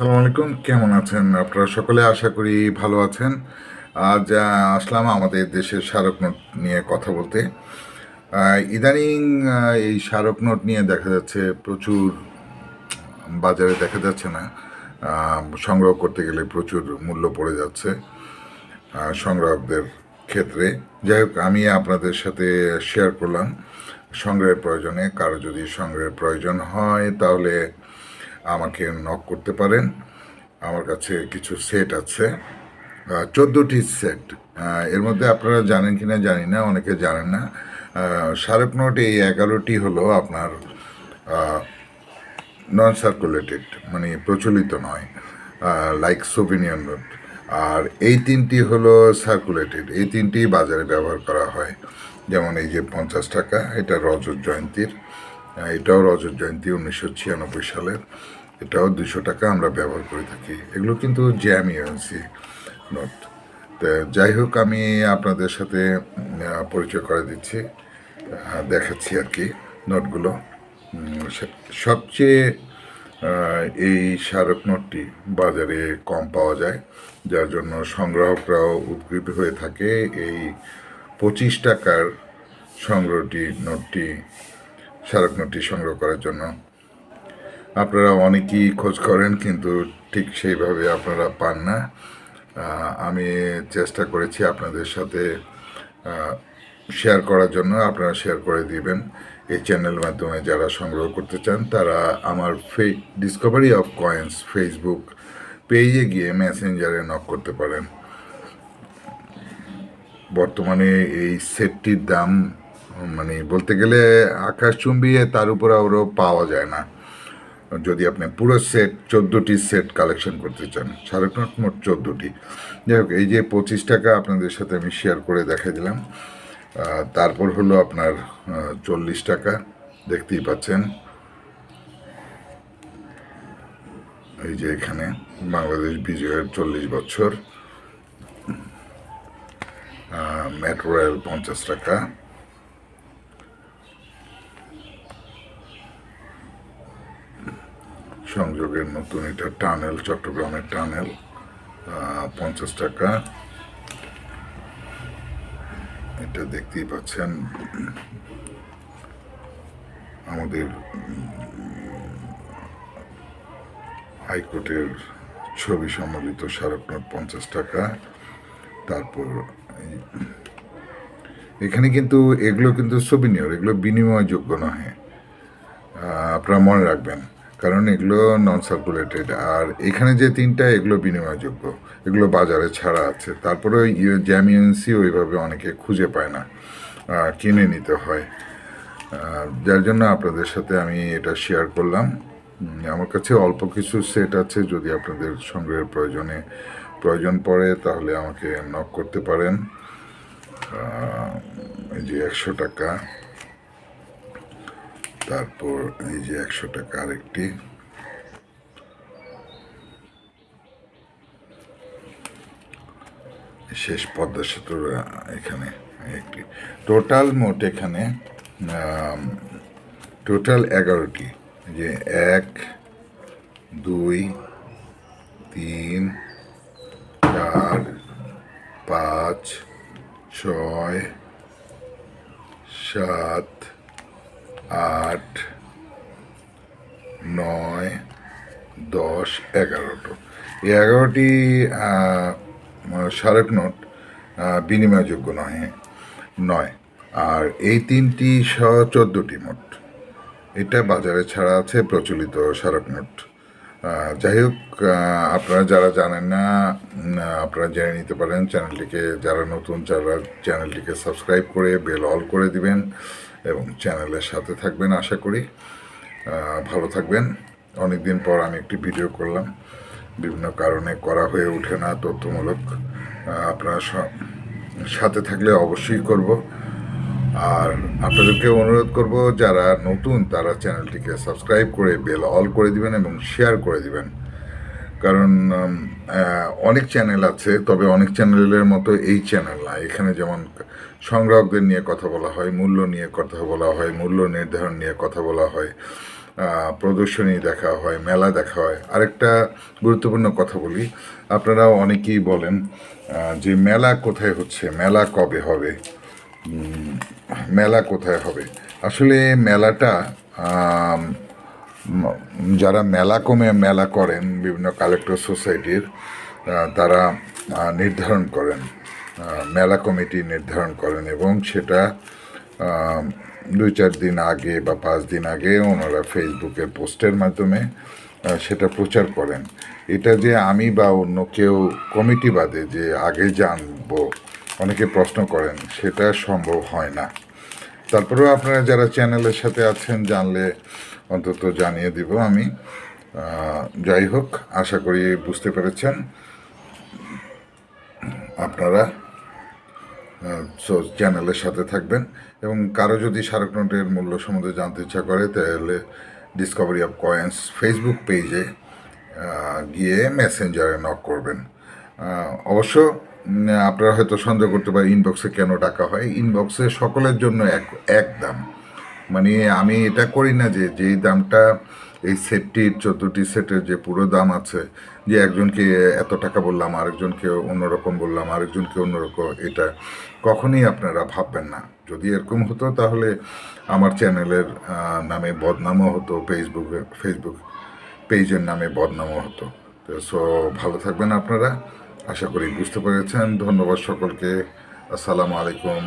সালাম আলাইকুম, কেমন আছেন? আপনারা সকলে আশা করি ভালো আছেন। আজ আসলাম আমাদের দেশের স্মারক নোট নিয়ে কথা বলতে। ইদানিং এই স্মারক নোট নিয়ে দেখা যাচ্ছে প্রচুর, বাজারে দেখা যাচ্ছে না। সংগ্রহ করতে গেলে প্রচুর মূল্য পড়ে যাচ্ছে সংগ্রাহকদের ক্ষেত্রে। যাই হোক, আমি আপনাদের সাথে শেয়ার করলাম। সংগ্রহের প্রয়োজনে কারও যদি সংগ্রহের প্রয়োজন হয়, তাহলে আমাকে নক করতে পারেন। আমার কাছে কিছু সেট আছে। চোদ্দোটি সেট এর মধ্যে আপনারা জানেন কি না জানি না, অনেকে জানেন না। শাহরুখ নোট এই এগারোটি হলো আপনার নন সার্কুলেটেড মানে প্রচলিত নয় লাইক সোভিনিয়ন নোট আর এই তিনটি হলো সার্কুলেটেড এই তিনটি বাজারে ব্যবহার করা হয়। যেমন এই যে পঞ্চাশ টাকা, এটা রজত জয়ন্তীর। এটাও রজত জয়ন্তী উনিশশো ছিয়ানব্বই সালের এটাও দুশো টাকা আমরা ব্যবহার করে থাকি। এগুলো কিন্তু জ্যাম ইউএনসি নোট তো যাই হোক, আমি আপনাদের সাথে পরিচয় করে দিচ্ছি দেখাচ্ছি আর কি নোটগুলো সবচেয়ে এই স্মারক নোটটি বাজারে কম পাওয়া যায়, যার জন্য সংগ্রাহকরাও উদ্গ্রীব হয়ে থাকে। এই পঁচিশ টাকার সংগ্রহটি নোটটি স্মারক নোটটি সংগ্রহ করার জন্য। আপনারা অনেকেই খোঁজ করেন, কিন্তু ঠিক সেইভাবে আপনারা পান না। আমি চেষ্টা করেছি আপনাদের সাথে শেয়ার করার জন্য। আপনারা শেয়ার করে দিবেন। এই চ্যানেল মাধ্যমে যারা সংগ্রহ করতে চান, তারা আমার ফে ডিসকভারি অফ কয়েন্স ফেসবুক পেজে গিয়ে মেসেঞ্জারে নক করতে পারেন। বর্তমানে এই সেটটির দাম মানে বলতে গেলে আকাশ চুম্বিয়ে তার উপর আরও পাওয়া যায় না। যদি আপনি পুরো সেট চোদ্দোটি সেট কালেকশন করতে চান, সাড়ে পাঁচ মোট চোদ্দোটি। যাই হোক, এই যে পঁচিশ টাকা আপনাদের সাথে আমি শেয়ার করে দেখা দিলাম। তারপর হলো আপনার চল্লিশ টাকা, দেখতেই পাচ্ছেন। এই যে এখানে বাংলাদেশ বিজয়ের চল্লিশ বছর। মেট্রো রেল পঞ্চাশ টাকা। সংযোগের নতুন এটা টানেল চট্টগ্রামের টানেল পঞ্চাশ টাকা। এটা দেখতেই পাচ্ছেন। আমাদের হাইকোর্টের ছবি সম্বলিত স্মারক নোট পঞ্চাশ টাকা। তারপর এখানে কিন্তু এগুলো কিন্তু সোভিনিয়র এগুলো বিনিময়যোগ্য নয় আহ, আপনারা মনে রাখবেন কারণ এগুলো নন সার্কুলেটেড আর এখানে যে তিনটা, এগুলো বিনিময়যোগ্য। এগুলো বাজারে ছাড়া আছে। তারপরে জ্যাম ইউএনসি ওইভাবে অনেকে খুঁজে পায় না। কিনে নিতে হয়। যার জন্য আপনাদের সাথে আমি এটা শেয়ার করলাম। আমার কাছে অল্প কিছু সেট আছে। যদি আপনাদের সংগ্রহের প্রয়োজনে প্রয়োজন পড়ে, তাহলে আমাকে নক করতে পারেন। এই যে একশো টাকা। তারপর এই যে একশো টাকা আরেকটি। শেষ পদ্মা সেতুর এখানে একটি। টোটাল মোট এখানে টোটাল এগারোটি। যে এক, দুই, তিন, চার, পাঁচ, ছয়, সাত আট, নয়, দশ, এগারোটো। এই এগারোটি স্মারক নোট বিনিময়যোগ্য নয় নয়। আর এই তিনটি সহ চোদ্দোটি মোট এটা বাজারে ছাড়া আছে প্রচলিত স্মারক নোট। যাই হোক আপনারা যারা জানেন না আপনারা জেনে নিতে পারেন চ্যানেলটিকে। যারা নতুন যারা চ্যানেলটিকে সাবস্ক্রাইব করে, বেল অল করে দিবেন। এবং চ্যানেলের সাথে থাকবেন, আশা করি। ভালো থাকবেন। অনেক দিন পর আমি একটি ভিডিও করলাম। বিভিন্ন কারণে করা হয়ে ওঠে না তথ্যমূলক। আপনারা সাথে থাকলে অবশ্যই করব। আর আপনাদেরকে অনুরোধ করব, যারা নতুন, তারা চ্যানেলটিকে সাবস্ক্রাইব করে বেল অল করে দিবেন এবং শেয়ার করে দিবেন। কারণ অনেক চ্যানেল আছে, তবে অনেক চ্যানেলের মতো এই চ্যানেল না। এখানে যেমন সংগ্রাহকদের নিয়ে কথা বলা হয়, মূল্য নিয়ে কথা বলা হয়, মূল্য নির্ধারণ নিয়ে কথা বলা হয় প্রদর্শনী দেখা হয়, মেলা দেখা হয়। আরেকটা গুরুত্বপূর্ণ কথা বলি আপনারা অনেকেই বলেন যে মেলা কোথায় হচ্ছে, মেলা কবে হবে? মেলা কোথায় হবে? আসলে মেলাটা যারা মেলা কমে মেলা করেন, বিভিন্ন কালেক্টর সোসাইটির তারা নির্ধারণ করেন মেলা কমিটি নির্ধারণ করেন এবং সেটা দুই চার দিন আগে বা পাঁচ দিন আগে ওনারা ফেসবুকে পোস্টের মাধ্যমে সেটা প্রচার করেন। এটা যে আমি বা অন্য কেউ কমিটি বাদে যে আগে জানব, অনেকে প্রশ্ন করেন, সেটা সম্ভব হয় না। তারপরেও আপনারা যারা চ্যানেলের সাথে আছেন, জানলে অন্তত জানিয়ে দিব আমি। যাই হোক, আশা করি বুঝতে পেরেছেন। আপনারা সো, চ্যানেলের সাথে থাকবেন এবং কারও যদি শাহরুখ নোটের মূল্য সম্বন্ধে জানতে ইচ্ছা করে, তাহলে ডিসকভারি অফ কয়েন্স ফেসবুক পেজে গিয়ে মেসেঞ্জারে নক করবেন। অবশ্য আপনারা হয়তো সন্দেহ করতে পারেন ইনবক্সে কেন টাকা হয়। ইনবক্সে সকলের জন্য এক এক দাম। মানে আমি এটা করি না যে, যেই দামটা, এই সেটটির চোদ্দোটি সেটের যে পুরো দাম আছে, যে একজনকে এত টাকা বললাম, আরেকজনকে অন্যরকম বললাম, আরেকজনকে অন্যরকম, এটা কখনই আপনারা ভাববেন না। যদি এরকম হতো, তাহলে আমার চ্যানেলের নামে বদনামও হতো ফেসবুকে ফেসবুক পেজের নামে বদনামও হতো। সো ভালো থাকবেন আপনারা। আশা করি বুঝতে পেরেছেন। ধন্যবাদ সকলকে। আসসালামু আলাইকুম।